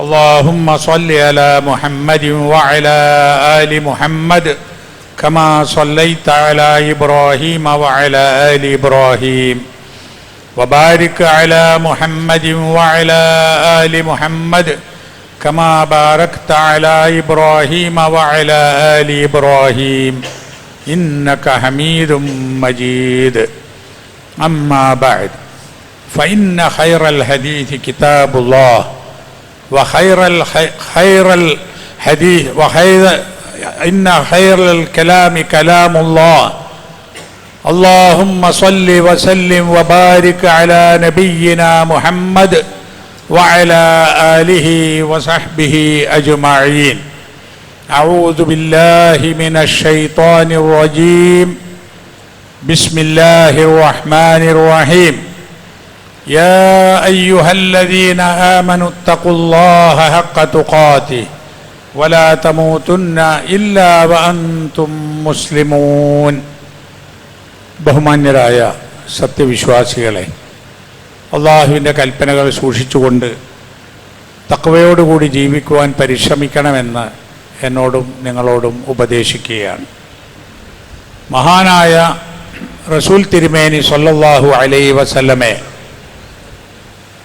اللهم صل على محمد وعلى آل محمد كما صليت على إبراهيم وعلى آل إبراهيم. وبارك على محمد وعلى آل محمد كما باركت على إبراهيم وعلى آل إبراهيم. إنك حميد مجيد. أما بعد فإن خير الحديث كتاب الله. وخير خير الحديث وخير إن خير الكلام كلام الله. اللهم صل وسلم وبارك على نبينا محمد وعلى آله وصحبه أجمعين. أعوذ بالله من الشيطان الرجيم. بسم الله الرحمن الرحيم. يا ايها الذين امنوا اتقوا الله حق تقاته ولا تموتن الا وانتم مسلمون ബഹുമാന്യരായ സത്യവിശ്വാസികളെ അള്ളാഹുവിൻ്റെ കൽപ്പനകൾ സൂക്ഷിച്ചുകൊണ്ട് തക്കവയോടുകൂടി ജീവിക്കുവാൻ പരിശ്രമിക്കണമെന്ന് എന്നോടും നിങ്ങളോടും ഉപദേശിക്കുകയാണ് മഹാനായ റസൂൽ തിരുമേനി സല്ലല്ലാഹു അലൈ വസല്ലമെ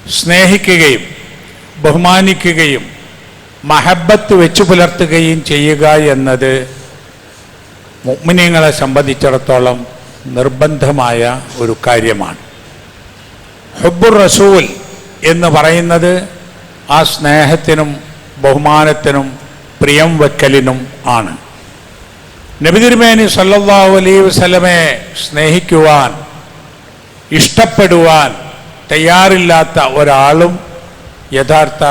സ്നേഹിക്കുകയും ബഹുമാനിക്കുകയും മഹബത്ത് വെച്ചു പുലർത്തുകയും ചെയ്യുക എന്നത് മുഗ്മിനിങ്ങളെ സംബന്ധിച്ചിടത്തോളം നിർബന്ധമായ ഒരു കാര്യമാണ്. ഹുബുർ റസൂൽ എന്ന് പറയുന്നത് ആ സ്നേഹത്തിനും ബഹുമാനത്തിനും പ്രിയം വെക്കലിനും ആണ്. നബിതിരുമേനി സല്ലല്ലാഹു അലൈ വസല്ലമയെ സ്നേഹിക്കുവാൻ ഇഷ്ടപ്പെടുവാൻ തയ്യാറില്ലാത്ത ഒരാളും യഥാർത്ഥ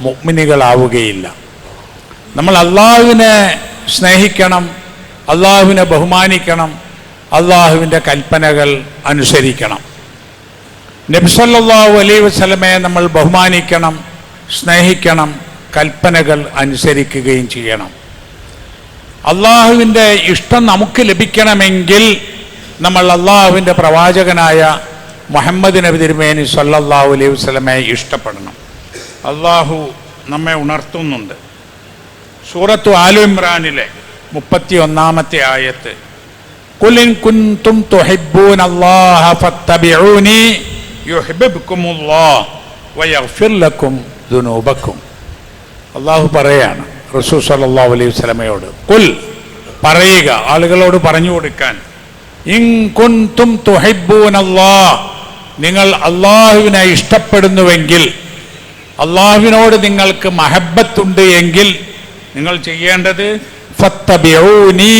മുഗ്മിനികളാവുകയില്ല. നമ്മൾ അള്ളാഹുവിനെ സ്നേഹിക്കണം അള്ളാഹുവിനെ ബഹുമാനിക്കണം അള്ളാഹുവിന്റെ കൽപ്പനകൾ അനുസരിക്കണം. നബ്സല്ലാഹു അലൈ വസ്ലമയെ നമ്മൾ ബഹുമാനിക്കണം സ്നേഹിക്കണം കൽപ്പനകൾ അനുസരിക്കുകയും ചെയ്യണം. അള്ളാഹുവിന്റെ ഇഷ്ടം നമുക്ക് ലഭിക്കണമെങ്കിൽ നമ്മൾ അള്ളാഹുവിന്റെ പ്രവാചകനായ മുഹമ്മദ് നബി തിരുമേനി സല്ലല്ലാഹു അലൈഹി വസല്ലമയെ ഇഷ്ടപ്പെടണം. അള്ളാഹു നമ്മെ ഉണർത്തുന്നുണ്ട്. സൂറത്തു ആലു ഇമ്രാനിലെ മുപ്പത്തി ഒന്നാമത്തെ ആയത്ത് കുലിൻ കുൻതും തുഹിബ്ബൂന അല്ലാഹ ഫത്തബിഊനി യുഹിബ്ബുക്കുമുല്ലാഹ് വയഗ്ഫിർ ലക്കും ദുനൂബക്കും. അള്ളാഹു പറയാണ് റസൂൽ സല്ലല്ലാഹു അലൈഹി വസല്ലമയോട് കുൽ പറയുക ആളുകളോട് പറഞ്ഞു കൊടുക്കാൻ ഇൻ കുൻതും തുഹിബ്ബൂന അല്ലാഹ് നിങ്ങൾ അള്ളാഹുവിനെ ഇഷ്ടപ്പെടുന്നുവെങ്കിൽ അള്ളാഹുവിനോട് നിങ്ങൾക്ക് മഹബത്തുണ്ട് എങ്കിൽ നിങ്ങൾ ചെയ്യേണ്ടത് ഫത്തബിഊനി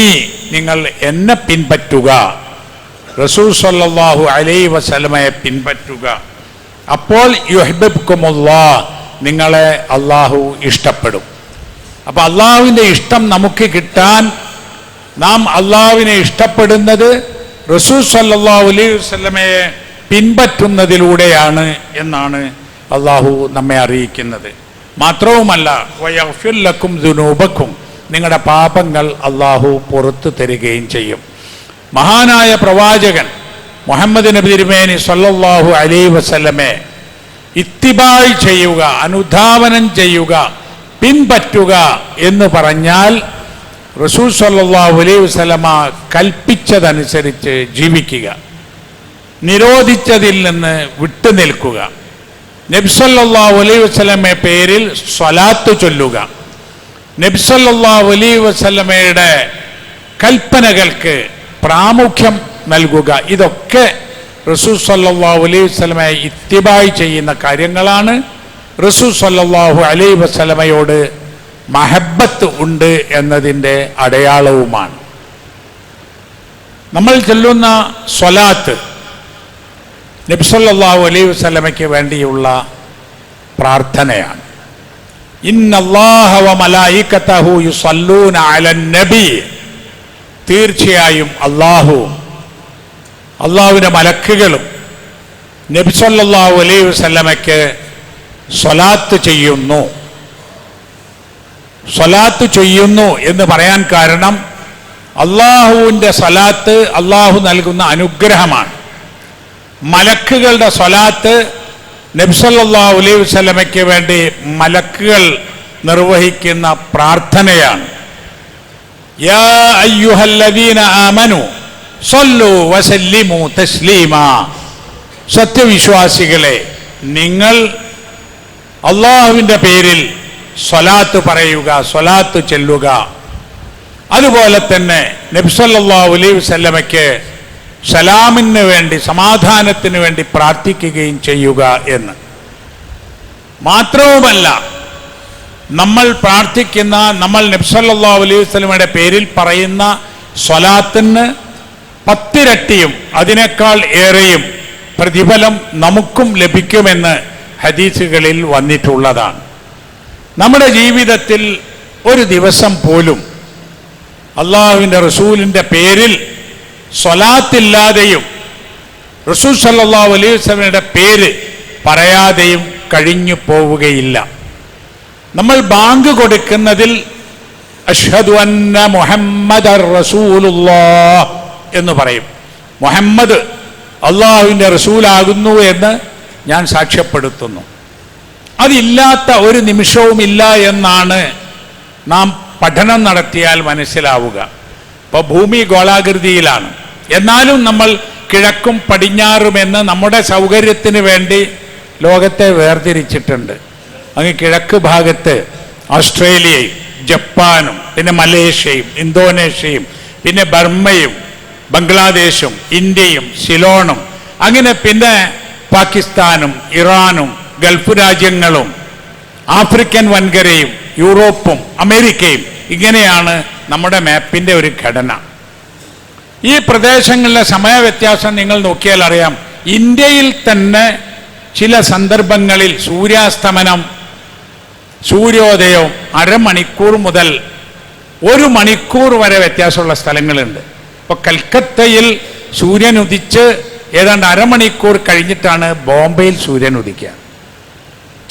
നിങ്ങൾ എന്നെ പിൻപറ്റുക. റസൂൽ സല്ലാഹു അലൈ വസലമയെ പിൻപറ്റുക. അപ്പോൾ യുഹബിബ്കുമുല്ലാ നിങ്ങളെ അള്ളാഹു ഇഷ്ടപ്പെടും. അപ്പൊ അള്ളാഹുവിന്റെ ഇഷ്ടം നമുക്ക് കിട്ടാൻ നാം അള്ളാഹുവിനെ ഇഷ്ടപ്പെടുന്നത് റസൂൽ സല്ലാഹു അലൈഹി വസല്ലമയെ പിൻപറ്റുന്നതിലൂടെയാണ് എന്നാണ് അള്ളാഹു നമ്മെ അറിയിക്കുന്നത്. മാത്രവുമല്ല വയഫുല്ലക്കും ദുനൂബക്കും നിങ്ങളുടെ പാപങ്ങൾ അള്ളാഹു പുറത്തു തരികയും ചെയ്യും. മഹാനായ പ്രവാചകൻ മുഹമ്മദ് നബി തിരുമേനി സല്ലാഹു അലൈ വസല്ലമെ ഇത്തിബായ് ചെയ്യുക അനുധാവനം ചെയ്യുക പിൻപറ്റുക എന്ന് പറഞ്ഞാൽ റസൂൽ സല്ലാഹു അലൈഹി വസല്ലമ കൽപ്പിച്ചതനുസരിച്ച് ജീവിക്കുക. നിരോധിച്ചതിൽ നിന്ന് വിട്ടുനിൽക്കുക നബ്സല്ലാ അലൈഹി വസ്ലമെ പേരിൽ സ്വലാത്ത് ചൊല്ലുക. നബ്സല്ലാ അലൈഹി വസ്ലമയുടെ കൽപ്പനകൾക്ക് പ്രാമുഖ്യം നൽകുക. ഇതൊക്കെ റസൂൽ സല്ലാഹു അലൈഹി വസ്ലമയെ ഇത്തിബായി ചെയ്യുന്ന കാര്യങ്ങളാണ്. റസൂൽ സല്ലാഹു അലൈഹി വസ്ലമയോട് മഹബത്ത് ഉണ്ട് എന്നതിന്റെ അടയാളവുമാണ്. നമ്മൾ ചൊല്ലുന്ന സ്വലാത്ത് നബ്സല്ലാഹു അലൈഹി വസ്ലമയ്ക്ക് വേണ്ടിയുള്ള പ്രാർത്ഥനയാണ്. നബി. തീർച്ചയായും അള്ളാഹുവും അള്ളാഹുവിന്റെ മലക്കുകളും നബി സല്ലല്ലാഹു അലൈഹി വസല്ലമയ്ക്ക് സ്വലാത്ത് ചെയ്യുന്നു. സ്വലാത്ത് ചെയ്യുന്നു എന്ന് പറയാൻ കാരണം അള്ളാഹുവിന്റെ സ്വലാത്ത് അള്ളാഹു നൽകുന്ന അനുഗ്രഹമാണ്. മലക്കുകളുടെ സ്വലാത്ത് നബ്സല്ലാ അലൈഹി വസല്ലമയ്ക്ക് വേണ്ടി മലക്കുകൾ നിർവഹിക്കുന്ന പ്രാർത്ഥനയാണ്. സത്യവിശ്വാസികളെ നിങ്ങൾ അള്ളാഹുവിന്റെ പേരിൽ സ്വലാത്ത് പറയുക സ്വലാത്ത് ചെല്ലുക. അതുപോലെ തന്നെ നബ്സല്ലാ അലൈഹി വസല്ലമയ്ക്ക് സലാമിന് വേണ്ടി സമാധാനത്തിന് വേണ്ടി പ്രാർത്ഥിക്കുകയും ചെയ്യുക എന്ന്. മാത്രവുമല്ല നമ്മൾ പ്രാർത്ഥിക്കുന്ന നമ്മൾ നബ്സല്ലാ അലൈഹി വസ്ലമയുടെ പേരിൽ പറയുന്ന സ്വലാത്തിന് പത്തിരട്ടിയും അതിനേക്കാൾ ഏറെയും പ്രതിഫലം നമുക്കും ലഭിക്കുമെന്ന് ഹദീസുകളിൽ വന്നിട്ടുള്ളതാണ്. നമ്മുടെ ജീവിതത്തിൽ ഒരു ദിവസം പോലും അള്ളാഹുവിന്റെ റസൂലിന്റെ പേരിൽ സ്വലാത്തില്ലാതെയും റസൂൽ സല്ലാ അലൈഹി പേര് പറയാതെയും കഴിഞ്ഞു പോവുകയില്ല. നമ്മൾ ബാങ്ക് കൊടുക്കുന്നതിൽ അഷ്ഹദു അന്ന മുഹമ്മദ് എന്ന് പറയും. മുഹമ്മദ് അള്ളാഹുവിന്റെ റസൂലാകുന്നു എന്ന് ഞാൻ സാക്ഷ്യപ്പെടുത്തുന്നു. അതില്ലാത്ത ഒരു നിമിഷവും ഇല്ല എന്നാണ് നാം പഠനം നടത്തിയാൽ മനസ്സിലാവുക. ഇപ്പോൾ ഭൂമി ഗോളാകൃതിയിലാണ്. എന്നാലും നമ്മൾ കിഴക്കും പടിഞ്ഞാറും എന്ന് നമ്മുടെ സൗകര്യത്തിന് വേണ്ടി ലോകത്തെ വേർതിരിച്ചിട്ടുണ്ട്. അങ്ങ് കിഴക്ക് ഭാഗത്ത് ഓസ്ട്രേലിയയും ജപ്പാനും പിന്നെ മലേഷ്യയും ഇന്തോനേഷ്യയും പിന്നെ ബർമ്മയും ബംഗ്ലാദേശും ഇന്ത്യയും സിലോണും അങ്ങനെ പിന്നെ പാകിസ്ഥാനും ഇറാനും ഗൾഫ് രാജ്യങ്ങളും ആഫ്രിക്കൻ വൻകരയും യൂറോപ്പും അമേരിക്കയും ഇങ്ങനെയാണ് നമ്മുടെ മാപ്പിന്റെ ഒരു ഘടന. ഈ പ്രദേശങ്ങളിലെ സമയവ്യത്യാസം നിങ്ങൾ നോക്കിയാൽ അറിയാം. ഇന്ത്യയിൽ തന്നെ ചില സന്ദർഭങ്ങളിൽ സൂര്യാസ്തമനം സൂര്യോദയവും അരമണിക്കൂർ മുതൽ ഒരു മണിക്കൂർ വരെ വ്യത്യാസമുള്ള സ്ഥലങ്ങളുണ്ട്. ഇപ്പോൾ കൽക്കത്തയിൽ സൂര്യൻ ഉദിച്ച് ഏതാണ്ട് അരമണിക്കൂർ കഴിഞ്ഞിട്ടാണ് ബോംബെയിൽ സൂര്യൻ ഉദിക്കുക.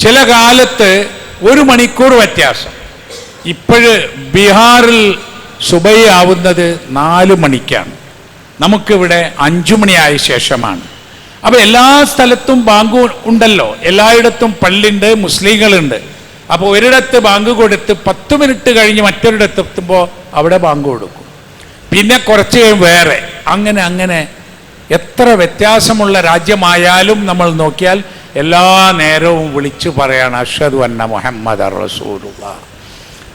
ചില കാലത്ത് ഒരു മണിക്കൂർ വ്യത്യാസം. ഇപ്പോഴ് ബീഹാറിൽ സുബൈയാവുന്നത് നാല് മണിക്കാണ്. നമുക്കിവിടെ അഞ്ചു മണിയായ ശേഷമാണ്. അപ്പോൾ എല്ലാ സ്ഥലത്തും ബാങ്ക് ഉണ്ടല്ലോ. എല്ലായിടത്തും പള്ളിയുണ്ട് മുസ്ലിങ്ങളുണ്ട്. അപ്പോൾ ഒരിടത്ത് ബാങ്ക് കൊടുത്ത് പത്ത് മിനിറ്റ് കഴിഞ്ഞ് മറ്റൊരിടത്ത് എത്തുമ്പോൾ അവിടെ ബാങ്ക് കൊടുക്കും. പിന്നെ കുറച്ച് വേറെ. അങ്ങനെ അങ്ങനെ. എത്ര വ്യത്യാസമുള്ള രാജ്യമായാലും നമ്മൾ നോക്കിയാൽ എല്ലാ നേരവും വിളിച്ചു പറയാണ് അഷദ് അന്ന മുഹമ്മദ് റസൂലുള്ള.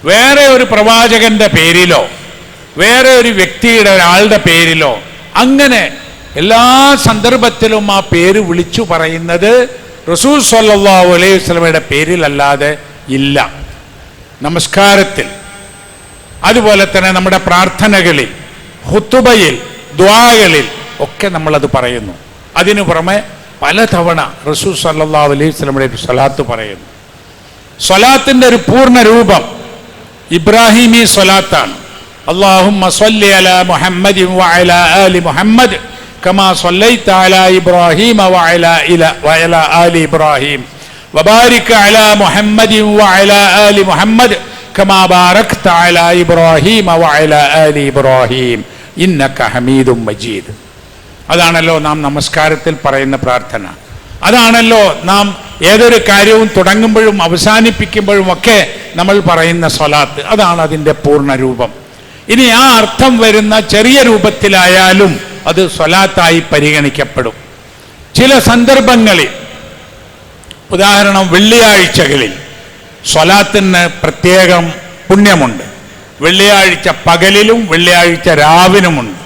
വേറെ ഒരു പ്രവാചകന്റെ പേരിലോ വേറെ ഒരു വ്യക്തിയുടെ ഒരാളുടെ പേരിലോ അങ്ങനെ എല്ലാ സന്ദർഭത്തിലും ആ പേര് വിളിച്ചു പറയുന്നത് റസൂൽ സല്ലാ അലൈഹി വസ്ലമയുടെ പേരിലല്ലാതെ ഇല്ല. നമസ്കാരത്തിൽ അതുപോലെ തന്നെ നമ്മുടെ പ്രാർത്ഥനകളിൽ ഹുത്തുബയിൽ ദ്വാകളിൽ ഒക്കെ നമ്മളത് പറയുന്നു. അതിനു പുറമെ പലതവണ റസൂൽ സല്ലാ അലൈഹി വസല്ലമയുടെ ഒരു സ്വലാത്ത് പറയുന്നു. സ്വലാത്തിന്റെ ഒരു പൂർണ രൂപം ഇബ്രാഹിമി സ്വലാത്താണ്. അള്ളാഹുമ്മ സ്വല്ലി അല മുഹമ്മദ് വഅല ആലി മുഹമ്മദ് കമാ സ്വല്ലൈത അല ഇബ്രാഹിം വഅല ഇല ആലി ഇബ്രാഹിം. വബാരിക അല മുഹമ്മദ് വഅല ആലി മുഹമ്മദ് കമാ ബാരക്ത അല ഇബ്രാഹിം വഅല ആലി ഇബ്രാഹിം. ഇന്നക ഹമീദും മജീദ്. അതാണല്ലോ നാം നമസ്കാരത്തിൽ പറയുന്ന പ്രാർത്ഥന. അതാണല്ലോ നാം ഏതൊരു കാര്യവും തുടങ്ങുമ്പോഴും അവസാനിപ്പിക്കുമ്പോഴും ഒക്കെ നമ്മൾ പറയുന്ന സ്വലാത്ത്. അതാണ് അതിന്റെ പൂർണരൂപം ഇനി ആ അർത്ഥം വരുന്ന ചെറിയ രൂപത്തിലായാലും അത് സ്വലാത്തായി പരിഗണിക്കപ്പെടും. ചില സന്ദർഭങ്ങളിൽ ഉദാഹരണം വെള്ളിയാഴ്ചകളിൽ സ്വലാത്തിന് പ്രത്യേകം പുണ്യമുണ്ട്. വെള്ളിയാഴ്ച പകലിലും വെള്ളിയാഴ്ച രാവിലുമുണ്ട്.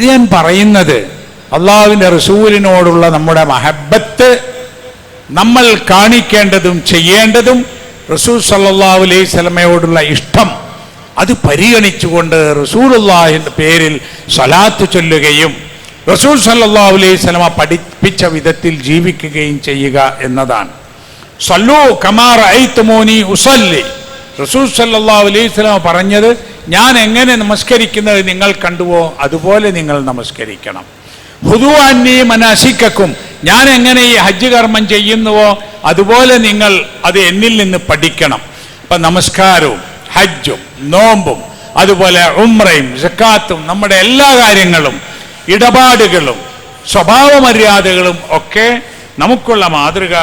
ഇത് ഞാൻ പറയുന്നത് അള്ളാഹുവിന്റെ റസൂലിനോടുള്ള നമ്മുടെ മഹബത്ത് നമ്മൾ കാണിക്കേണ്ടതും ചെയ്യേണ്ടതും റസൂൽ സല്ലല്ലാഹു അലൈഹി സ്വലമയോടുള്ള ഇഷ്ടം. അത് പരിഗണിച്ചുകൊണ്ട് റസൂലുള്ളാഹിന്റെ പേരിൽ സ്വലാത്ത് ചൊല്ലുകയും റസൂൽ സല്ലല്ലാഹു അലൈഹി സ്വലമ പഠിപ്പിച്ച വിധത്തിൽ ജീവിക്കുകയും ചെയ്യുക എന്നതാണ്. സല്ലു കമാർ ഉസല്ലി. റസൂൽ സല്ലല്ലാഹു അലൈഹി സ്വലമ പറഞ്ഞത് ഞാൻ എങ്ങനെ നമസ്കരിക്കുന്നത് നിങ്ങൾ കണ്ടുവോ അതുപോലെ നിങ്ങൾ നമസ്കരിക്കണം. ഹുദു അന്നി മനാശിക്കും ഞാൻ എങ്ങനെ ഈ ഹജ്ജ് കർമ്മം ചെയ്യുന്നുവോ അതുപോലെ നിങ്ങൾ അത് എന്നിൽ നിന്ന് പഠിക്കണം. അപ്പൊ നമസ്കാരവും ഹജ്ജും നോമ്പും അതുപോലെ ഉമ്രയും ജക്കാത്തും നമ്മുടെ എല്ലാ കാര്യങ്ങളും ഇടപാടുകളും സ്വഭാവ മര്യാദകളും ഒക്കെ നമുക്കുള്ള മാതൃക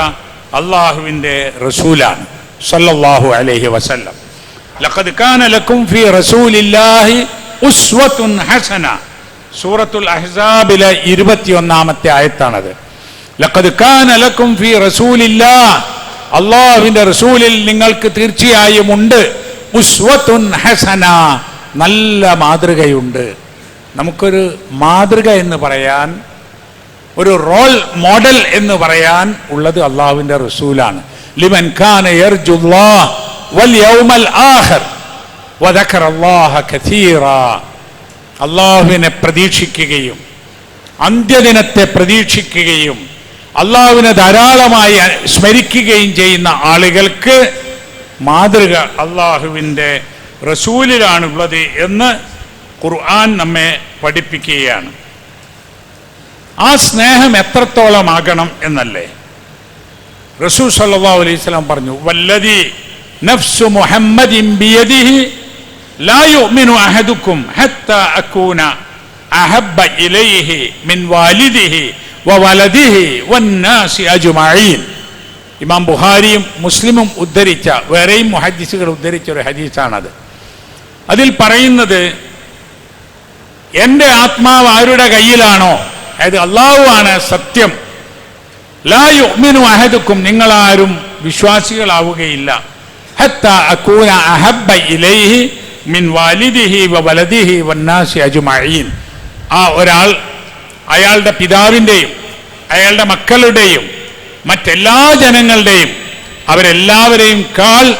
അള്ളാഹുവിന്റെ റസൂലാണ്. സല്ലല്ലാഹു അലൈഹി വസല്ലം. ലഖദ് കാന റസൂലില്ലാഹി ഉസ്വത്തുൻ ഹസന. സൂറത്തുൽ അഹ്സാബിലെ ഇരുപത്തിയൊന്നാമത്തെ ആയത്താണത്. ലക്കും ഫി റസൂലില്ലാ. അള്ളാഹുവിന്റെ റസൂലിൽ നിങ്ങൾക്ക് തീർച്ചയായും ഉണ്ട്. ഉസ്വത്തുൻ ഹസന. നല്ല മാതൃകയുണ്ട്. നമുക്കൊരു മാതൃക എന്ന് പറയാൻ ഒരു റോൾ മോഡൽ എന്ന് പറയാൻ ഉള്ളത് അള്ളാഹുവിന്റെ റസൂലാണ്. ലിമൻ ഖാൻ വൽ ആഖിർ. അള്ളാഹുവിനെ പ്രതീക്ഷിക്കുകയും അന്ത്യദിനത്തെ പ്രതീക്ഷിക്കുകയും അള്ളാഹുവിനെ ധാരാളമായി സ്മരിക്കുകയും ചെയ്യുന്ന ആളുകൾക്ക് മാതൃക അള്ളാഹുവിന്റെ റസൂലിലാണുള്ളത് എന്ന് ഖുർആൻ നമ്മെ പഠിപ്പിക്കുകയാണ്. ആ സ്നേഹം എത്രത്തോളമാകണം എന്നല്ലേ? റസൂൽ സല്ലാ അലൈഹി സ്വലാം പറഞ്ഞു വല്ലതി നഫ്സു മുഹമ്മദ് ബിയദിഹി ഇമാം ബുഹാരിയും മുസ്ലിമും ഉദ്ധരിച്ച വേറെയും മുഹദ്ദിസുകൾ ഉദ്ധരിച്ച ഒരു ഹദീസാണത്. അതിൽ പറയുന്നത് എന്റെ ആത്മാവ് ആരുടെ കയ്യിലാണോ? അതായത് അള്ളാഹുവാണ് സത്യം. ലാ യുഅ്മിനു അഹദുക്കും നിങ്ങളാരും വിശ്വാസികളാവുകയില്ല. ഹത്ത അകൂന അഹബ്ബ ഇലൈഹി മിൻ വാലിദിഹി വ വലദിഹി വന്നാസി അജ്മഈൻ. ആ ഒരാൾ അയാളുടെ പിതാവിന്റെയും അയാളുടെ മക്കളുടെയും മറ്റെല്ലാ ജനങ്ങളുടെയും അവരെല്ലാവരെയും കാൾ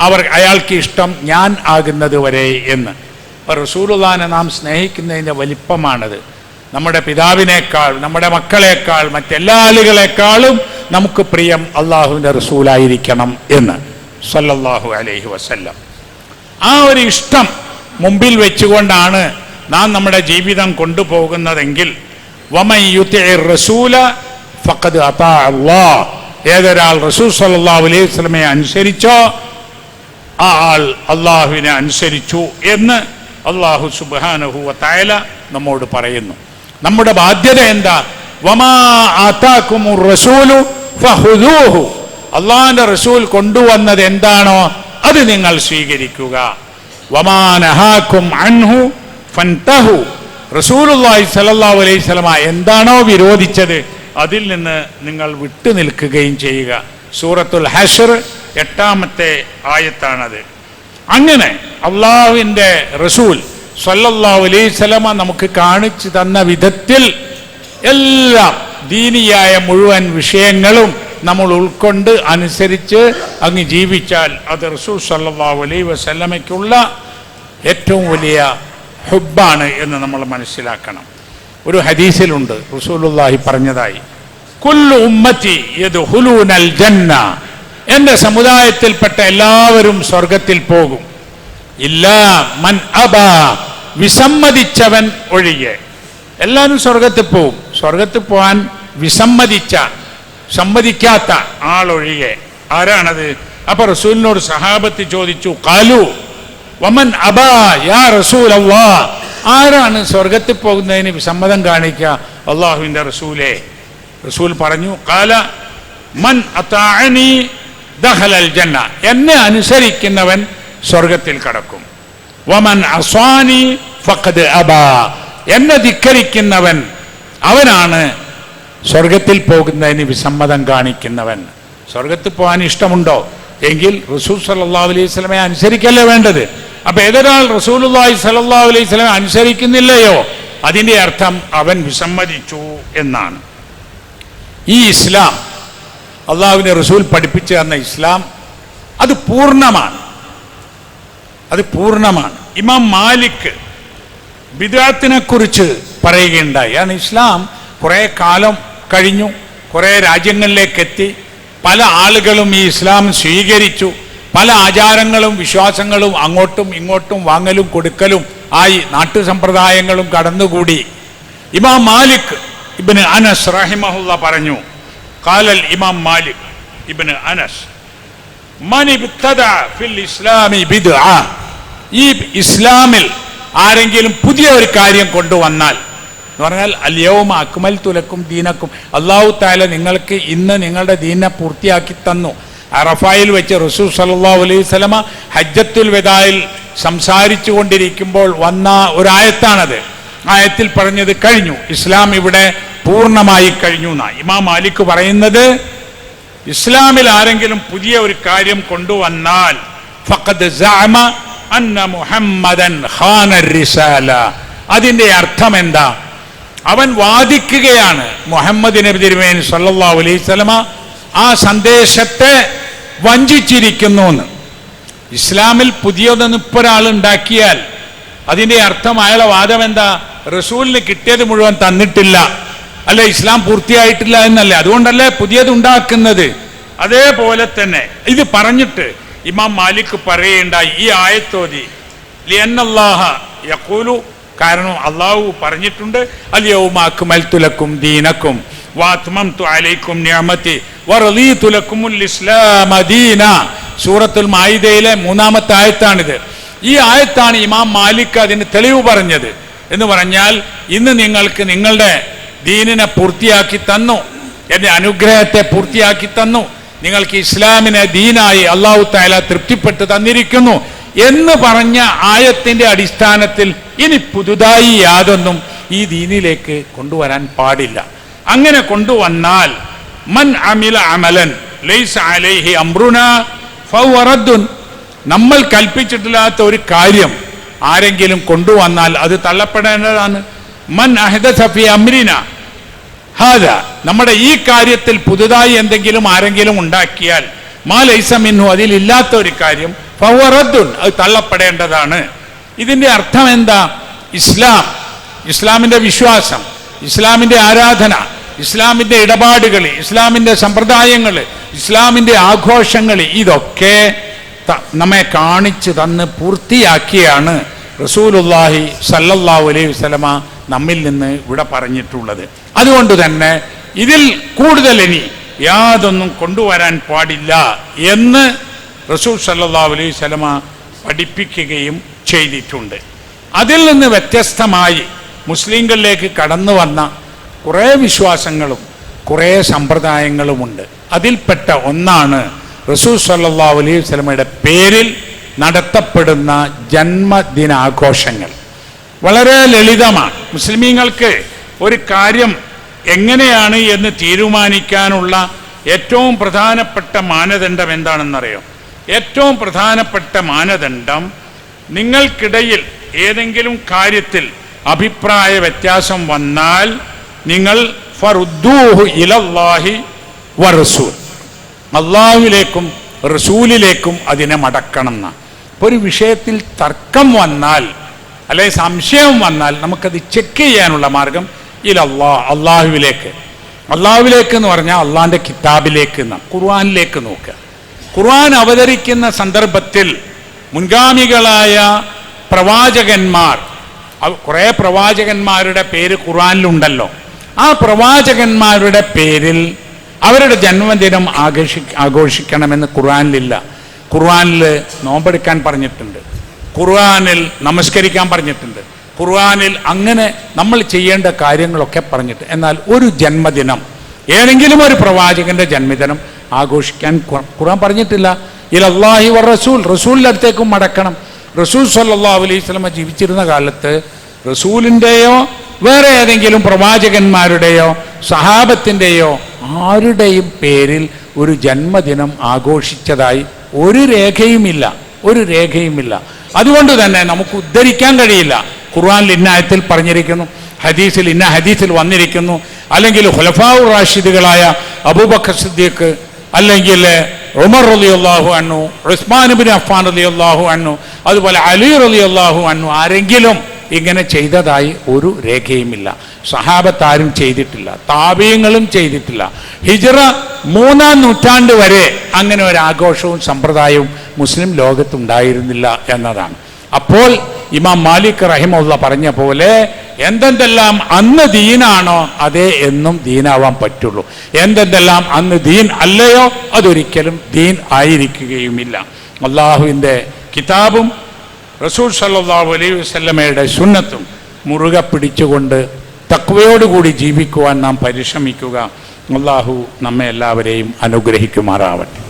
അവർ അയാൾക്ക് ഇഷ്ടം ഞാൻ ആകുന്നത് വരെ എന്ന്. അപ്പോൾ റസൂലുള്ളാനെ നാം സ്നേഹിക്കുന്നതിന്റെ വലിപ്പമാണത്. നമ്മുടെ പിതാവിനേക്കാൾ നമ്മുടെ മക്കളെക്കാൾ മറ്റെല്ലാ ആളുകളെക്കാളും നമുക്ക് പ്രിയം അള്ളാഹുവിന്റെ റസൂലായിരിക്കണം എന്ന്. സല്ലല്ലാഹു അലൈഹി വസല്ലം. ആ ഒരു ഇഷ്ടം മുമ്പിൽ വെച്ചുകൊണ്ടാണ് നാം നമ്മുടെ ജീവിതം കൊണ്ടുപോകുന്നതെങ്കിൽ. റസൂല അതാ ഏതൊരാൾ റസൂൽ സല്ലല്ലാഹു അലൈഹി വസല്ലമയെ അനുസരിച്ചോ ആ ആൾ അള്ളാഹുവിനെ അനുസരിച്ചു എന്ന് അള്ളാഹു സുബാനഹു വതആല നമ്മോട് പറയുന്നു. നമ്മുടെ ബാധ്യത എന്താ? വമാ റസൂലു ഫഖുദൂഹു അള്ളാഹിന്റെ റസൂൽ കൊണ്ടുവന്നത് എന്താണോ അത് നിങ്ങൾ സ്വീകരിക്കുക. വമാനഹാക്കും അൻഹു ഫൻതഹു. റസൂലുള്ളാഹി സല്ലല്ലാഹു അലൈഹി എന്താണോ വിരോധിച്ചത് അതിൽ നിന്ന് നിങ്ങൾ വിട്ടു നിൽക്കുകയും ചെയ്യുക. സൂറത്തുൽ ഹഷർ എട്ടാമത്തെ ആയത്താണത്. അങ്ങനെ അള്ളാഹുവിന്റെ റസൂൽ സല്ലല്ലാഹു അലൈഹി നമുക്ക് കാണിച്ചു തന്ന വിധത്തിൽ എല്ലാം ദീനിയായ മുഴുവൻ വിഷയങ്ങളും നമ്മൾ ഉൾക്കൊണ്ട് അനുസരിച്ച് അങ്ങ് ജീവിച്ചാൽ അത് റസൂൽ സല്ലല്ലാഹു അലൈഹി വസല്ലമയ്ക്കുള്ള ഏറ്റവും വലിയ ഹുബാണ് എന്ന് നമ്മൾ മനസ്സിലാക്കണം. ഒരു ഹദീസിലുണ്ട് റസൂലുല്ലാഹി പറഞ്ഞതായി യദ്ഖുലൂനൽ ജന്ന സമുദായത്തിൽപ്പെട്ട എല്ലാവരും സ്വർഗത്തിൽ പോകും. ഇല്ല മൻ അബ വിസമ്മതിച്ചവൻ ഒഴികെ. എല്ലാവരും സ്വർഗത്തിൽ പോകും സ്വർഗത്തിൽ പോകാൻ വിസമ്മതിച്ച സമ്മതിക്കാത്ത ആളൊഴികെ. ആരാണത്? അപ്പൊ റസൂലിനോട് സഹാബത്ത് ചോദിച്ചു കാലു വമൻ അബാ യാ റസൂൽ അള്ളാ ആരാണ് സ്വർഗത്തിൽ പോകുന്നതിന് സമ്മതം കാണിക്കുക? അള്ളാഹുവിന്റെ റസൂലെ. റസൂൽ പറഞ്ഞു കാല മൻ അതാഅനി ദഹലൽ ജന്ന. എന്നെ അനുസരിക്കുന്നവൻ സ്വർഗത്തിൽ കടക്കും. വമൻ അസ്വാനി ഫഖദ് അബാ. എന്നെ ധിക്കരിക്കുന്നവൻ അവനാണ് സ്വർഗത്തിൽ പോകുന്നതിന് വിസമ്മതം കാണിക്കുന്നവൻ. സ്വർഗത്തിൽ പോകാൻ ഇഷ്ടമുണ്ടോ? എങ്കിൽ റസൂൽ സല്ലല്ലാഹു അലൈഹി സ്വലമെ അനുസരിക്കല്ലേ വേണ്ടത്? അപ്പൊ ഏതൊരാൾ റസൂലുള്ളാഹി സല്ലല്ലാഹു അലൈഹി സ്വലമെ അനുസരിക്കുന്നില്ലയോ? അതിന്റെ അർത്ഥം അവൻ വിസമ്മതിച്ചു എന്നാണ്. ഈ ഇസ്ലാം അള്ളാഹുവിനെ റസൂൽ പഠിപ്പിച്ചു തന്ന ഇസ്ലാം അത് പൂർണമാണ്. അത് പൂർണമാണ്. ഇമാം മാലിക് ബിദാത്തിനെ കുറിച്ച് പറയുകയുണ്ടായി. കാരണം ഇസ്ലാം കുറേ കാലം കഴിഞ്ഞു. കുറേ രാജ്യങ്ങളിലേക്ക് എത്തി പല ആളുകളും ഈ ഇസ്ലാം സ്വീകരിച്ചു. പല ആചാരങ്ങളും വിശ്വാസങ്ങളും അങ്ങോട്ടും ഇങ്ങോട്ടും വാങ്ങലും കൊടുക്കലും ആയി നാട്ടു സമ്പ്രദായങ്ങളും കടന്നുകൂടി. ഇമാം മാലിക് ഇബിന് അനസ് റഹിമഹുല്ല പറഞ്ഞു കാലൽ ഇമാം മാലിക് ഇബിന് അനസ് ഫിൽ ഇസ്ലാമി ഈ ഇസ്ലാമിൽ ആരെങ്കിലും പുതിയ ഒരു കാര്യം കൊണ്ടുവന്നാൽ എന്ന് പറഞ്ഞാൽ അല്യവും അക്മൽ തുലക്കും ദീനക്കും. അള്ളാഹു താല നിങ്ങൾക്ക് ഇന്ന് നിങ്ങളുടെ ദീനെ പൂർത്തിയാക്കി തന്നു. അറഫായിൽ വെച്ച് റസൂൽ സല്ലല്ലാഹു അലൈഹി സ്വലമ ഹജ്ജത്തുൽ വെദായിൽ സംസാരിച്ചു കൊണ്ടിരിക്കുമ്പോൾ വന്ന ഒരായത്താണത്. ആയത്തിൽ പറഞ്ഞത് കഴിഞ്ഞു. ഇസ്ലാം ഇവിടെ പൂർണമായി കഴിഞ്ഞു എന്നാ. ഇമാം മാലിക് പറയുന്നത് ഇസ്ലാമിൽ ആരെങ്കിലും പുതിയ ഒരു കാര്യം കൊണ്ടുവന്നാൽ അന്ന മുഹമ്മദൻ ഖാന അതിന്റെ അർത്ഥം എന്താ? അവൻ വാദിക്കുകയാണ്. മുഹമ്മദ് നബി തിരുമേനി സല്ലാ അലൈഹി ആ സന്ദേശത്തെ വഞ്ചിച്ചിരിക്കുന്നു എന്ന് ഇസ്ലാമിൽ പുതിയതൊന്നും ഇപ്പോൾ ഒരാൾ ഉണ്ടാക്കിയാൽ അതിന്റെ അർത്ഥം അയാളെ വാദം എന്താ? റസൂലിന് കിട്ടിയത് മുഴുവൻ തന്നിട്ടില്ല. അല്ലെ ഇസ്ലാം പൂർത്തിയായിട്ടില്ല എന്നല്ലേ. അതുകൊണ്ടല്ലേ പുതിയത് ഉണ്ടാക്കുന്നത്? അതേപോലെ തന്നെ ഇത് പറഞ്ഞിട്ട് ഇമാം മാലിക് പറയുണ്ടായി ഈ ആയത്തോതി ലിയന്നല്ലാഹ യഖൂലു കാരണം അള്ളാഹു പറഞ്ഞിട്ടുണ്ട് അലിയവുമാക്കുമൽത്തുലക്കും ദീനക്കും അലൈക്കും സൂറത്തുൽ മായിദയിലെ മൂന്നാമത്തെ ആയത്താണിത്. ഈ ആയത്താണ് ഇമാം മാലിക് അതിന് തെളിവ് പറഞ്ഞത് എന്ന് പറഞ്ഞാൽ ഇന്ന് നിങ്ങൾക്ക് നിങ്ങളുടെ ദീനിനെ പൂർത്തിയാക്കി തന്നു എന്റെ അനുഗ്രഹത്തെ പൂർത്തിയാക്കി തന്നു നിങ്ങൾക്ക് ഇസ്ലാമിനെ ദീനായി അള്ളാഹു താല തൃപ്തിപ്പെട്ട് തന്നിരിക്കുന്നു എന്ന് പറഞ്ഞ ആയത്തിന്റെ അടിസ്ഥാനത്തിൽ ഇനി പുതുതായി യാതൊന്നും ഈ ദീനിലേക്ക് കൊണ്ടുവരാൻ പാടില്ല. അങ്ങനെ കൊണ്ടുവന്നാൽ മൻ അമില അമലൻ അലൈഹി അമ്രുന ഫഹുവ നമ്മൾ കൽപ്പിച്ചിട്ടില്ലാത്ത ഒരു കാര്യം ആരെങ്കിലും കൊണ്ടുവന്നാൽ അത് തള്ളപ്പെടേണ്ടതാണ്. മൻ അഹദ സഫി അമ്രിന ഹാദ നമ്മുടെ ഈ കാര്യത്തിൽ പുതുതായി എന്തെങ്കിലും ആരെങ്കിലും ഉണ്ടാക്കിയാൽ മാ ലൈസ മിന്നു അതിലില്ലാത്ത ഒരു കാര്യം ഫവറദ്ദുൻ അത് തള്ളപ്പെടേണ്ടതാണ്. ഇതിന്റെ അർത്ഥം എന്താ? ഇസ്ലാം ഇസ്ലാമിന്റെ വിശ്വാസം ഇസ്ലാമിന്റെ ആരാധന ഇസ്ലാമിന്റെ ഇടപാടുകൾ ഇസ്ലാമിന്റെ സമ്പ്രദായങ്ങൾ ഇസ്ലാമിന്റെ ആഘോഷങ്ങൾ ഇതൊക്കെ നമ്മെ കാണിച്ചു തന്ന് പൂർത്തിയാക്കിയാണ് റസൂലുല്ലാഹി സല്ലല്ലാഹു അലൈഹി വസല്ലമ നമ്മിൽ നിന്ന് ഇവിടെ പറഞ്ഞിട്ടുള്ളത്. അതുകൊണ്ട് തന്നെ ഇതിൽ കൂടുതൽ ഇനി യാതൊന്നും കൊണ്ടുവരാൻ പാടില്ല എന്ന് റസൂൽ സല്ലല്ലാഹു അലൈഹി വസല്ലമ പഠിപ്പിക്കുകയും ചെയ്തിട്ടുണ്ട്. അതിൽ നിന്ന് വ്യത്യസ്തമായി മുസ്ലിങ്ങളിലേക്ക് കടന്നു വന്ന കുറേ വിശ്വാസങ്ങളും കുറേ സമ്പ്രദായങ്ങളുമുണ്ട്. അതിൽപ്പെട്ട ഒന്നാണ് റസൂൽ സല്ലാ അലൈഹി സ്വലമയുടെ പേരിൽ നടത്തപ്പെടുന്ന ജന്മദിനാഘോഷങ്ങൾ. വളരെ ലളിതമാണ്. മുസ്ലിമീങ്ങൾക്ക് ഒരു കാര്യം എങ്ങനെയാണ് എന്ന് തീരുമാനിക്കാനുള്ള ഏറ്റവും പ്രധാനപ്പെട്ട മാനദണ്ഡം എന്താണെന്നറിയോ? ഏറ്റവും പ്രധാനപ്പെട്ട മാനദണ്ഡം നിങ്ങൾക്കിടയിൽ ഏതെങ്കിലും കാര്യത്തിൽ അഭിപ്രായ വ്യത്യാസം വന്നാൽ നിങ്ങൾ വറസൂൽ. അള്ളാഹുവിലേക്കും റസൂലിലേക്കും അതിനെ മടക്കണം എന്ന. ഒരു വിഷയത്തിൽ തർക്കം വന്നാൽ അല്ലെ സംശയം വന്നാൽ നമുക്കത് ചെക്ക് ചെയ്യാനുള്ള മാർഗം അള്ളാഹ് അള്ളാഹുവിലേക്ക്. അള്ളാഹുവിലേക്ക് എന്ന് പറഞ്ഞാൽ അള്ളാഹിന്റെ കിതാബിലേക്ക് എന്നാ ഖുർആാനിലേക്ക് നോക്കുക. ഖുർആൻ അവതരിക്കുന്ന സന്ദർഭത്തിൽ മുൻഗാമികളായ പ്രവാചകന്മാർ. കുറെ പ്രവാചകന്മാരുടെ പേര് ഖുറാനിലുണ്ടല്ലോ ആ പ്രവാചകന്മാരുടെ പേരിൽ അവരുടെ ജന്മദിനം ആഘോഷി ആഘോഷിക്കണമെന്ന് ഖുറാനിലില്ല ഖുർആാനിൽ നോമ്പെടുക്കാൻ പറഞ്ഞിട്ടുണ്ട്. ഖുർആാനിൽ നമസ്കരിക്കാൻ പറഞ്ഞിട്ടുണ്ട്. ഖുർആാനിൽ അങ്ങനെ നമ്മൾ ചെയ്യേണ്ട കാര്യങ്ങളൊക്കെ പറഞ്ഞിട്ട്. എന്നാൽ ഒരു ജന്മദിനം ഏതെങ്കിലും ഒരു പ്രവാചകന്റെ ജന്മദിനം ആഘോഷിക്കാൻ ഖുർ- ഖുർആൻ പറഞ്ഞിട്ടില്ല. ഇലല്ലാഹി വർ റസൂൽ. റസൂലിന്റെ അടുത്തേക്കും മടക്കണം. റസൂൽ സല്ലാ അലൈഹി സ്വലമ ജീവിച്ചിരുന്ന കാലത്ത് റസൂലിന്റെയോ വേറെ ഏതെങ്കിലും പ്രവാചകന്മാരുടെയോ സഹാബത്തിന്റെയോ ആരുടെയും പേരിൽ ഒരു ജന്മദിനം ആഘോഷിച്ചതായി ഒരു രേഖയുമില്ല. ഒരു രേഖയുമില്ല. അതുകൊണ്ട് തന്നെ നമുക്ക് ഉദ്ധരിക്കാൻ കഴിയില്ല. ഖുർആനിൽ ഇന്ന ആയത്തിൽ പറഞ്ഞിരിക്കുന്നു ഹദീസിൽ ഇന്ന ഹദീസിൽ വന്നിരിക്കുന്നു. അല്ലെങ്കിൽ ഹുലഫാവു റാഷിദുകളായ അബൂബക്കർ സിദ്ദീഖ് അല്ലെങ്കിൽ ഉമർ റലി അള്ളാഹു അണ്ണു ഉസ്മാൻ ബിൻ അഫ്ഫാൻ റലി അള്ളാഹു അണ്ണു അതുപോലെ അലി റലി അള്ളാഹു അണ്ണു ആരെങ്കിലും ഇങ്ങനെ ചെയ്തതായി ഒരു രേഖയുമില്ല. സഹാബത്താരും ചെയ്തിട്ടില്ല താപീയങ്ങളും ചെയ്തിട്ടില്ല. ഹിജറ മൂന്നാം നൂറ്റാണ്ട് വരെ അങ്ങനെ ഒരു ആഘോഷവും സമ്പ്രദായവും മുസ്ലിം ലോകത്തുണ്ടായിരുന്നില്ല എന്നതാണ്. അപ്പോൾ ഇമാം മാലിക് റഹിമുള്ള പറഞ്ഞ പോലെ എന്തെന്തെല്ലാം അന്ന് ദീനാണോ അതേ എന്നും ദീനാവാൻ പറ്റുള്ളൂ. എന്തെന്തെല്ലാം അന്ന് ദീൻ അല്ലയോ അതൊരിക്കലും ദീൻ ആയിരിക്കുകയുമില്ല. അള്ളാഹുവിന്റെ കിതാബും റസൂൽ സല്ലാഹു അലൈഹി വസ്ലമയുടെ സുന്നത്തും മുറുകെ പിടിച്ചുകൊണ്ട് തക്വയോടുകൂടി ജീവിക്കുവാൻ നാം പരിശ്രമിക്കുക. അള്ളാഹു നമ്മെ എല്ലാവരെയും അനുഗ്രഹിക്കുമാറാവട്ടെ.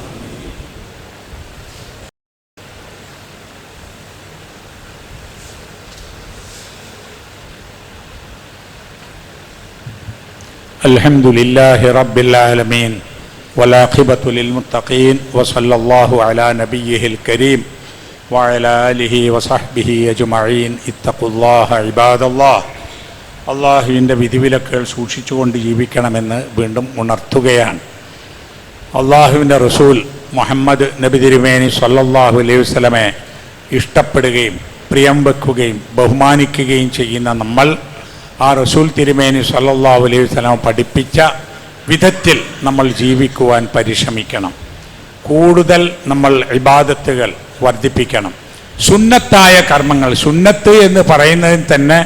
الحمد لله رب العالمين والعاقبة للمتقين وصلى الله على نبيه الكريم وعلى آله وصحبه أجمعين اتقوا الله عباد الله അള്ളാഹുവിൻ്റെ വിധിവിലക്കുകൾ സൂക്ഷിച്ചുകൊണ്ട് ജീവിക്കണമെന്ന് വീണ്ടും ഉണർത്തുകയാണ് അള്ളാഹുവിൻ്റെ റസൂൽ മുഹമ്മദ് നബി തിരുമേനി സല്ലല്ലാഹു അലൈഹി വസല്ലമെ ഇഷ്ടപ്പെടുകയും പ്രിയം വെക്കുകയും ബഹുമാനിക്കുകയും ചെയ്യുന്ന നമ്മൾ ആ റസൂൽ തിരുമേനി സല്ലാ അലൈഹി സ്വലാം പഠിപ്പിച്ച വിധത്തിൽ നമ്മൾ ജീവിക്കുവാൻ പരിശ്രമിക്കണം. കൂടുതൽ നമ്മൾ ഇബാദത്തുകൾ വർദ്ധിപ്പിക്കണം. സുന്നത്തായ കർമ്മങ്ങൾ സുന്നത്ത് എന്ന് പറയുന്നതിന് തന്നെ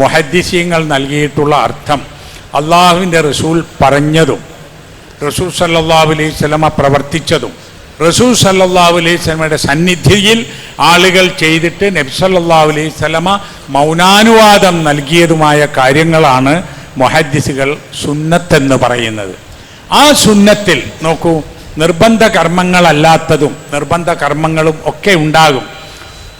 മുഹദ്ദിസീങ്ങൾ നൽകിയിട്ടുള്ള അർത്ഥം അള്ളാഹുവിന്റെ റസൂൽ പറഞ്ഞതും റസൂൽ സല്ലാ അലൈഹി സ്വലമ പ്രവർത്തിച്ചതും റസൂൽ സല്ലല്ലാഹു അലൈഹി സ്വലമയുടെ സന്നിധിയിൽ ആളുകൾ ചെയ്തിട്ട് നബി സല്ലല്ലാഹു അലൈഹി സ്വലമ മൗനാനുവാദം നൽകിയതുമായ കാര്യങ്ങളാണ് മൊഹദ്ദിസുകൾ സുന്നത്തെന്ന് പറയുന്നത്. ആ സുന്നത്തിൽ നോക്കൂ നിർബന്ധ കർമ്മങ്ങളല്ലാത്തതും നിർബന്ധ കർമ്മങ്ങളും ഒക്കെ ഉണ്ടാകും.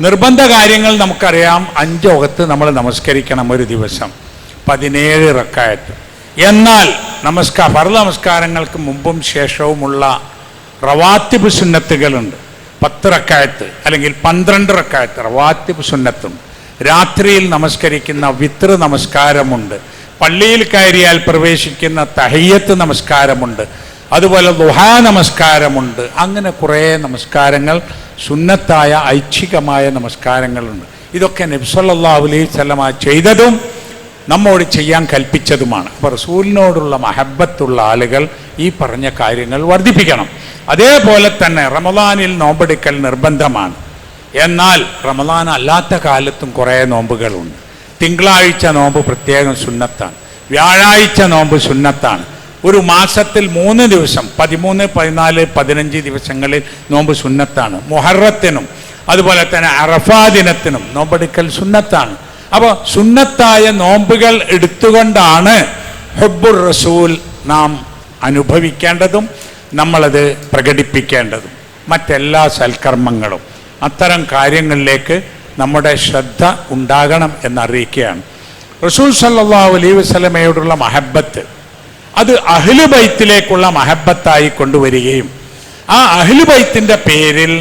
നിർബന്ധ കാര്യങ്ങൾ നമുക്കറിയാം അഞ്ചോകത്ത് നമ്മൾ നമസ്കരിക്കണം ഒരു ദിവസം പതിനേഴ് റക്കായത്ത്. എന്നാൽ നമസ്കാര ഫർദ് നമസ്കാരങ്ങൾക്ക് മുമ്പും ശേഷവുമുള്ള റവാത്തിബ് സുന്നത്തുകളുണ്ട്. പത്ത് റക്കായത്ത് അല്ലെങ്കിൽ പന്ത്രണ്ട് റക്കായത്ത് റവാത്തിബ് സുന്നത്തും. രാത്രിയിൽ നമസ്കരിക്കുന്ന വിത്ര നമസ്കാരമുണ്ട്. പള്ളിയിൽ കയറിയാൽ പ്രവേശിക്കുന്ന തഹയ്യത്ത് നമസ്കാരമുണ്ട്. അതുപോലെ ദുഹാ നമസ്കാരമുണ്ട്. അങ്ങനെ കുറേ നമസ്കാരങ്ങൾ സുന്നത്തായ ഐച്ഛികമായ നമസ്കാരങ്ങളുണ്ട്. ഇതൊക്കെ നബ്സല്ലാ അലൈഹി സ്വലമ ചെയ്തതും നമ്മോട് ചെയ്യാൻ കൽപ്പിച്ചതുമാണ്. അപ്പോൾ റസൂലിനോടുള്ള മഹബത്തുള്ള ആളുകൾ ഈ പറഞ്ഞ കാര്യങ്ങൾ വർദ്ധിപ്പിക്കണം. അതേപോലെ തന്നെ റമദാനിൽ നോമ്പെടുക്കൽ നിർബന്ധമാണ്. എന്നാൽ റമദാൻ അല്ലാത്ത കാലത്തും കുറേ നോമ്പുകളുണ്ട്. തിങ്കളാഴ്ച നോമ്പ് പ്രത്യേകം സുന്നത്താണ്. വ്യാഴാഴ്ച നോമ്പ് സുന്നത്താണ്. ഒരു മാസത്തിൽ മൂന്ന് ദിവസം പതിമൂന്ന് പതിനാല് പതിനഞ്ച് ദിവസങ്ങളിൽ നോമ്പ് സുന്നത്താണ്. മുഹറത്തിനും അതുപോലെ തന്നെ അറഫാ ദിനത്തിനും നോമ്പെടുക്കൽ സുന്നത്താണ്. അപ്പോൾ സുന്നത്തായ നോമ്പുകൾ എടുത്തുകൊണ്ടാണ് ഹബ്ബുർ റസൂൽ നാം അനുഭവിക്കേണ്ടതും നമ്മളത് പ്രകടിപ്പിക്കേണ്ടതും മറ്റെല്ലാ സൽക്കർമ്മങ്ങളും അത്തരം കാര്യങ്ങളിലേക്ക് നമ്മുടെ ശ്രദ്ധ ഉണ്ടാകണം എന്നറിയിക്കുകയാണ്. റസൂൽ സല്ലാ അലൈ വസ്ലമയോടുള്ള മഹബത്ത് അത് അഹ്ലു ബൈത്തിലേക്കുള്ള മഹബത്തായി കൊണ്ടുവരികയും ആ അഹ്ലു ബൈത്തിന്റെ പേരിൽ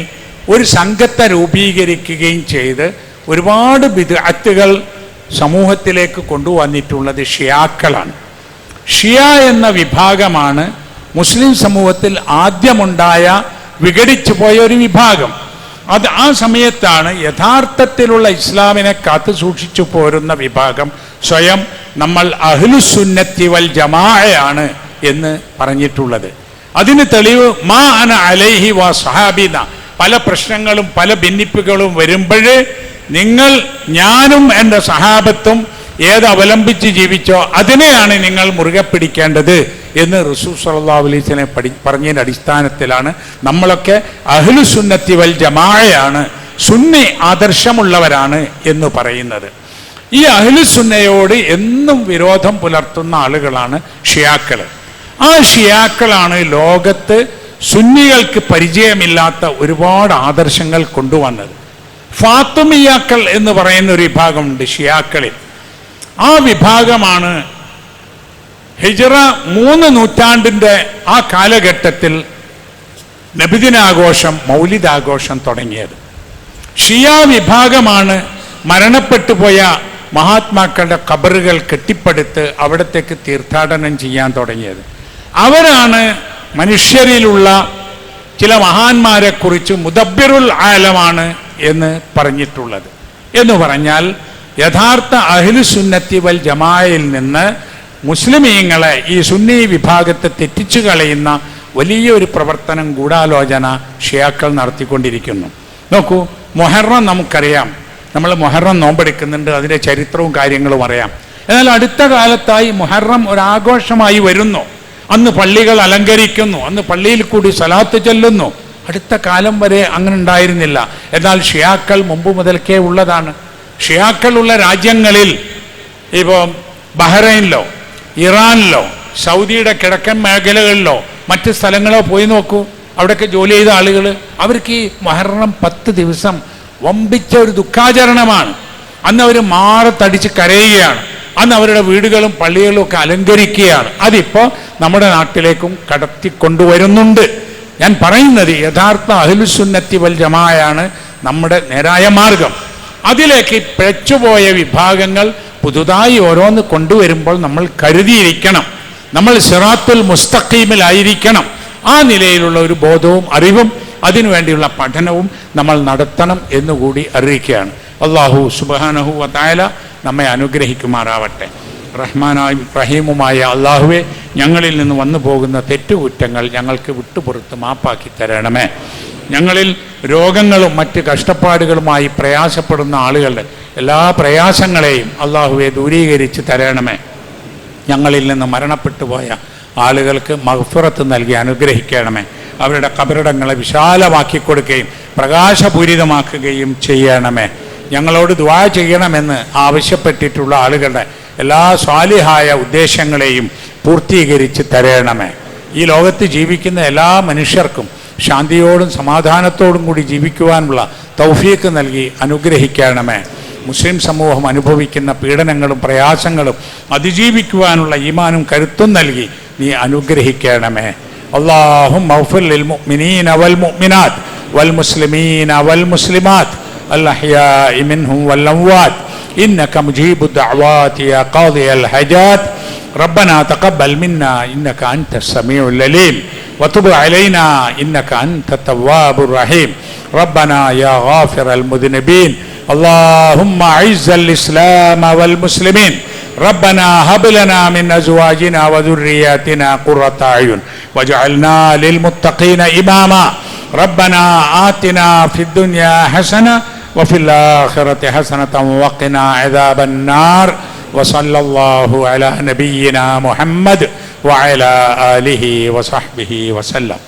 ഒരു സംഘത്തെ രൂപീകരിക്കുകയും ചെയ്ത് ഒരുപാട് വിദഗ്ധകൾ സമൂഹത്തിലേക്ക് കൊണ്ടുവന്നിട്ടുള്ളത് ഷിയാക്കളാണ്. ഷിയ എന്ന വിഭാഗമാണ് മുസ്ലിം സമൂഹത്തിൽ ആദ്യമുണ്ടായ വിഘടിച്ചു പോയ ഒരു വിഭാഗം. അത് ആ സമയത്താണ് യഥാർത്ഥത്തിലുള്ള ഇസ്ലാമിനെ കാത്തു സൂക്ഷിച്ചു പോരുന്ന വിഭാഗം സ്വയം നമ്മൾ അഹ്ലുസുന്നത്തി വൽ ജമാഅയാണ് എന്ന് പറഞ്ഞിട്ടുള്ളത്. അതിന് തെളിവ് മാ അന അലൈഹി വാ സഹാബിന പല പ്രശ്നങ്ങളും പല ഭിന്നിപ്പുകളും വരുമ്പോൾ നിങ്ങൾ ഞാനും എന്റെ സഹാബത്തും ഏത് അവലംബിച്ച് ജീവിച്ചോ അതിനെയാണ് നിങ്ങൾ മുറുകെ പിടിക്കേണ്ടത് എന്ന് റസൂൽ സല്ലാ അലൈസിനെ പഠി പറഞ്ഞതിന്റെ അടിസ്ഥാനത്തിലാണ് നമ്മളൊക്കെ അഹ്ലു സുന്നത്തി വൽ ജമാഴയാണ് സുന്നി ആദർശമുള്ളവരാണ് എന്ന് പറയുന്നത്. ഈ അഹ്ലു സുന്നയോട് എന്നും വിരോധം പുലർത്തുന്ന ആളുകളാണ് ഷിയാക്കൾ ആ ഷിയാക്കളാണ് ലോകത്ത് സുന്നികൾക്ക് പരിചയമില്ലാത്ത ഒരുപാട് ആദർശങ്ങൾ കൊണ്ടുവന്നത്. ഫാത്തുമിയാക്കൾ എന്ന് പറയുന്ന ഒരു വിഭാഗമുണ്ട് ഷിയാക്കളിൽ. ആ വിഭാഗമാണ് ഹിജറ മൂന്ന് നൂറ്റാണ്ടിന്റെ ആ കാലഘട്ടത്തിൽ നബിദിനാഘോഷം മൗലിദാഘോഷം തുടങ്ങിയത്. ഷിയ വിഭാഗമാണ് മരണപ്പെട്ടു പോയ മഹാത്മാക്കളുടെ കബറുകൾ കെട്ടിപ്പടുത്ത് അവിടത്തേക്ക് തീർത്ഥാടനം ചെയ്യാൻ തുടങ്ങിയത്. അവരാണ് മനുഷ്യരിലുള്ള ചില മഹാന്മാരെക്കുറിച്ച് മുദബിറുൽ ആലമാണ് എന്ന് പറഞ്ഞിട്ടുള്ളത്. എന്ന് പറഞ്ഞാൽ യഥാർത്ഥ അഹിലു സുന്നത്തി വൽ ജമായിൽ നിന്ന് മുസ്ലിമീങ്ങളെ ഈ സുന്നി വിഭാഗത്തെ തെറ്റിച്ചു കളയുന്ന വലിയൊരു പ്രവർത്തനം ഗൂഢാലോചന ഷിയാക്കൾ നടത്തിക്കൊണ്ടിരിക്കുന്നു. നോക്കൂ മൊഹറം നമുക്കറിയാം. നമ്മൾ മൊഹറം നോമ്പെടുക്കുന്നുണ്ട് അതിന്റെ ചരിത്രവും കാര്യങ്ങളും അറിയാം. എന്നാൽ അടുത്ത കാലത്തായി മൊഹറം ഒരാഘോഷമായി വരുന്നു. അന്ന് പള്ളികൾ അലങ്കരിക്കുന്നു അന്ന് പള്ളിയിൽ കൂടി സലാത്ത് ചെല്ലുന്നു. അടുത്ത കാലം വരെ അങ്ങനെ ഉണ്ടായിരുന്നില്ല. എന്നാൽ ഷിയാക്കൾ മുമ്പ് മുതൽക്കേ ഉള്ളതാണ്. ഷിയാക്കളുള്ള രാജ്യങ്ങളിൽ ഇപ്പോൾ ബഹ്റൈനിലോ ഇറാനിലോ സൗദിയുടെ കിഴക്കൻ മേഖലകളിലോ മറ്റ് സ്ഥലങ്ങളോ പോയി നോക്കൂ. അവിടെയൊക്കെ ജോലി ചെയ്ത ആളുകൾ അവർക്ക് ഈ മഹറം പത്ത് ദിവസം വമ്പിച്ച ഒരു ദുഃഖാചരണമാണ്. അന്ന് അവർ മാറത്തടിച്ച് കരയുകയാണ്. അന്ന് അവരുടെ വീടുകളും പള്ളികളും ഒക്കെ അലങ്കരിക്കുകയാണ്. അതിപ്പോൾ നമ്മുടെ നാട്ടിലേക്കും കടത്തിക്കൊണ്ടുവരുന്നുണ്ട്. ഞാൻ പറയുന്നത് യഥാർത്ഥ അഹിലുസുന്നത്തി വൽ ജമായാണ് നമ്മുടെ നേരായ മാർഗം. അതിലേക്ക് പിഴച്ചുപോയ വിഭാഗങ്ങൾ പുതുതായി ഓരോന്ന് കൊണ്ടുവരുമ്പോൾ നമ്മൾ കരുതിയിരിക്കണം. നമ്മൾ സിറാത്തുൽ മുസ്തഖീമിലായിരിക്കണം. ആ നിലയിലുള്ള ഒരു ബോധവും അറിവും അതിനുവേണ്ടിയുള്ള പഠനവും നമ്മൾ നടത്തണം എന്നുകൂടി അറിയിക്കുകയാണ്. അള്ളാഹു സുബാനഹു വതായാല നമ്മെ അനുഗ്രഹിക്കുമാറാവട്ടെ. റഹ്മാനായും റഹീമുമായ അള്ളാഹുവെ ഞങ്ങളിൽ നിന്ന് വന്നു പോകുന്ന തെറ്റുകുറ്റങ്ങൾ ഞങ്ങൾക്ക് വിട്ടുപുറത്ത് മാപ്പാക്കി തരണമേ. ഞങ്ങളിൽ രോഗങ്ങളും മറ്റ് കഷ്ടപ്പാടുകളുമായി പ്രയാസപ്പെടുന്ന ആളുകളുടെ എല്ലാ പ്രയാസങ്ങളെയും അള്ളാഹുവെ ദൂരീകരിച്ച് തരണമേ. ഞങ്ങളിൽ നിന്ന് മരണപ്പെട്ടു പോയ ആളുകൾക്ക് മഹഫുറത്ത് നൽകി അനുഗ്രഹിക്കണമേ. അവരുടെ കബറിടങ്ങളെ വിശാലമാക്കി കൊടുക്കുകയും പ്രകാശപൂരിതമാക്കുകയും ചെയ്യണമേ. ഞങ്ങളോട് ദ്വാ ചെയ്യണമെന്ന് ആവശ്യപ്പെട്ടിട്ടുള്ള ആളുകളുടെ എല്ലാ സ്വാലിഹായ ഉദ്ദേശങ്ങളെയും പൂർത്തീകരിച്ച് തരണമേ. ഈ ലോകത്ത് ജീവിക്കുന്ന എല്ലാ മനുഷ്യർക്കും ശാന്തിയോടും സമാധാനത്തോടും കൂടി ജീവിക്കുവാനുള്ള തൗഫീക്ക് നൽകി അനുഗ്രഹിക്കണമേ മുസ്ലിം സമൂഹം അനുഭവിക്കുന്ന പീഡനങ്ങളും പ്രയാസങ്ങളും അതിജീവിക്കുവാനുള്ള ഈമാനും കരുത്തും നൽകി നീ അനുഗ്രഹിക്കണമേ അള്ളാഹും للمؤمنين والمؤمنات والمسلمين والمسلمات الأحياء منهم والأموات إنك مجيب الدعوات يا قاضي الحاجات ربنا تقبل منا إنك أنت السميع العليم وتب علينا إنك أنت التواب الرحيم. ربنا يا غافر المذنبين. اللهم أعز الإسلام والمسلمين. ربنا هب لنا من أزواجنا وذرياتنا قرة أعين. واجعلنا للمتقين إماما. ربنا آتنا في الدنيا حسنة وفي الآخرة حسنة وقنا عذاب النار. وصلى الله على نبينا محمد وعلى آله وصحبه وسلم.